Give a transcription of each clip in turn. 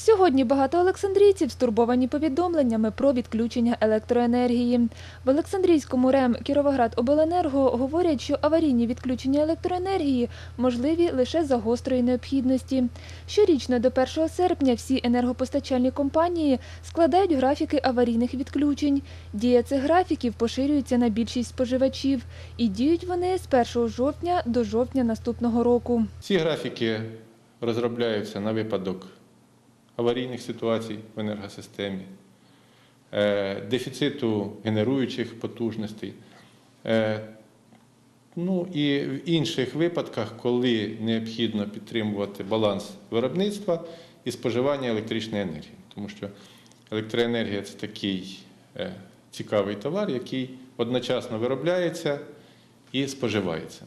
Сьогодні багато олександрійців стурбовані повідомленнями про відключення електроенергії. В Олександрійському РЕМ Кіровоград-Обленерго говорять, що аварійні відключення електроенергії можливі лише за гострої необхідності. Щорічно до 1 серпня всі енергопостачальні компанії складають графіки аварійних відключень. Дія цих графіків поширюється на більшість споживачів і діють вони з 1 жовтня до жовтня наступного року. Ці графіки розробляються на випадок аварійних ситуацій в енергосистемі, е, дефіциту генеруючих потужностей. е, Ну і в інших випадках, коли необхідно підтримувати баланс виробництва і споживання електричної енергії. Тому що електроенергія це такий е, цікавий товар, який одночасно виробляється і споживається.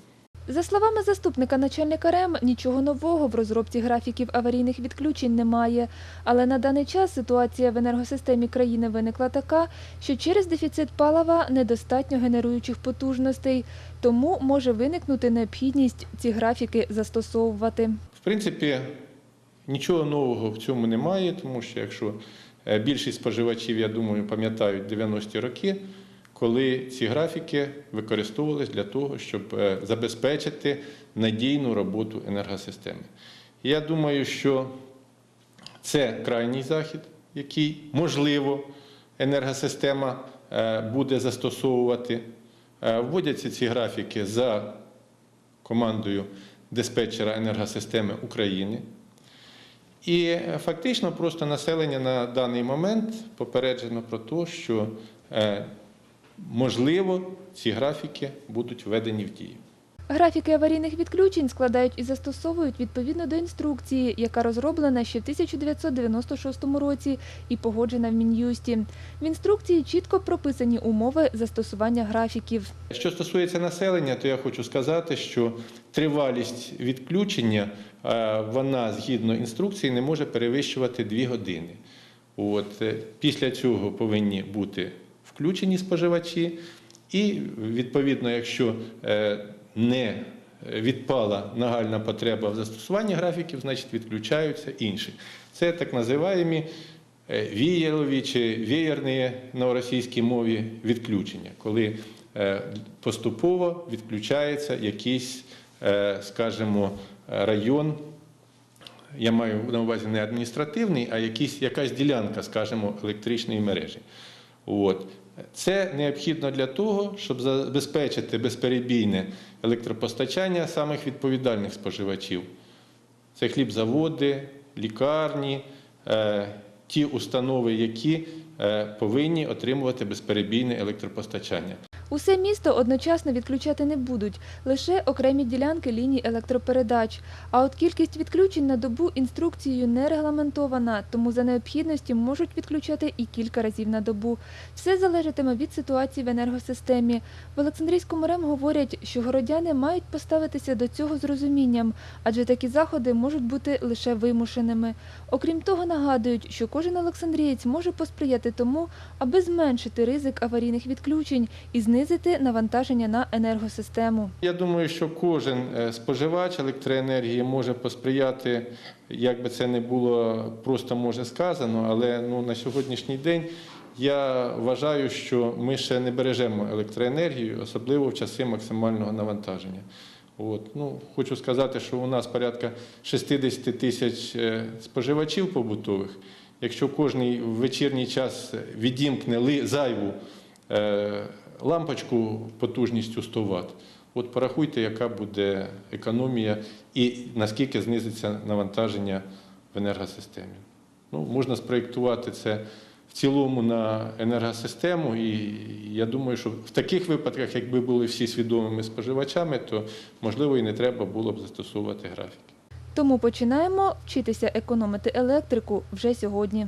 За словами заступника начальника РЕМ, нічого нового в розробці графіків аварійних відключень немає. Але на даний час ситуація в енергосистемі країни виникла така, що через дефіцит палива недостатньо генеруючих потужностей, тому може виникнути необхідність ці графіки застосовувати. В принципі, нічого нового в цьому немає, тому що якщо е, більшість споживачів, я думаю, пам'ятають 90-ті роки, коли ці графіки використовувалися для того, щоб е, забезпечити надійну роботу енергосистеми. Я думаю, що це крайній захід, який можливо енергосистема е, буде застосовувати. Е, Вводяться ці графіки за командою диспетчера енергосистеми України. І фактично просто населення на даний момент попереджено про те, що можливо ці графіки будуть введені в дію. Графіки аварійних відключень складають і застосовують відповідно до інструкції, яка розроблена ще в 1996 році і погоджена в Мін'юсті. В інструкції чітко прописані умови застосування графіків. Що стосується населення, то я хочу сказати, що тривалість відключення е, вона згідно інструкції не може перевищувати 2 години. От, е, після цього повинні бути включені споживачі, і відповідно, якщо е, не відпала нагальна потреба в застосуванні графіків, значить відключаються інші. Це так називаємо вієрові чи вієрні на російській мові відключення, коли е, поступово відключається якийсь, е, скажімо, район. Я маю на увазі не адміністративний, а якийсь, якась ділянка, скажімо, електричної мережі. От. Це необхідно для того, щоб забезпечити безперебійне електропостачання самих відповідальних споживачів. Це хлібзаводи, лікарні, е, ті установи, які е, повинні отримувати безперебійне електропостачання. Усе місто одночасно відключати не будуть, лише окремі ділянки ліній електропередач. А от кількість відключень на добу інструкцією не регламентована, тому за необхідності можуть відключати і кілька разів на добу. Все залежатиме від ситуації в енергосистемі. В Олександрійському РЕМ говорять, що городяни мають поставитися до цього з розумінням, адже такі заходи можуть бути лише вимушеними. Окрім того, нагадують, що кожен олександрієць може посприяти тому, аби зменшити ризик аварійних відключень і знизити навантаження на енергосистему. Я думаю, що кожен е, споживач електроенергії може посприяти, як би це не було просто може сказано, але ну, на сьогоднішній день я вважаю, що ми ще не бережемо електроенергію, особливо в часи максимального навантаження. От. Ну, хочу сказати, що у нас порядка 60 тисяч е, споживачів побутових. Якщо кожний в вечірній час відімкне зайву е, лампочку потужністю 100 Вт, от порахуйте, яка буде економія і наскільки знизиться навантаження в енергосистемі. Ну, можна спроєктувати це в цілому на енергосистему, і я думаю, що в таких випадках, якби були всі свідомими споживачами, то можливо і не треба було б застосовувати графіки. Тому починаємо вчитися економити електрику вже сьогодні.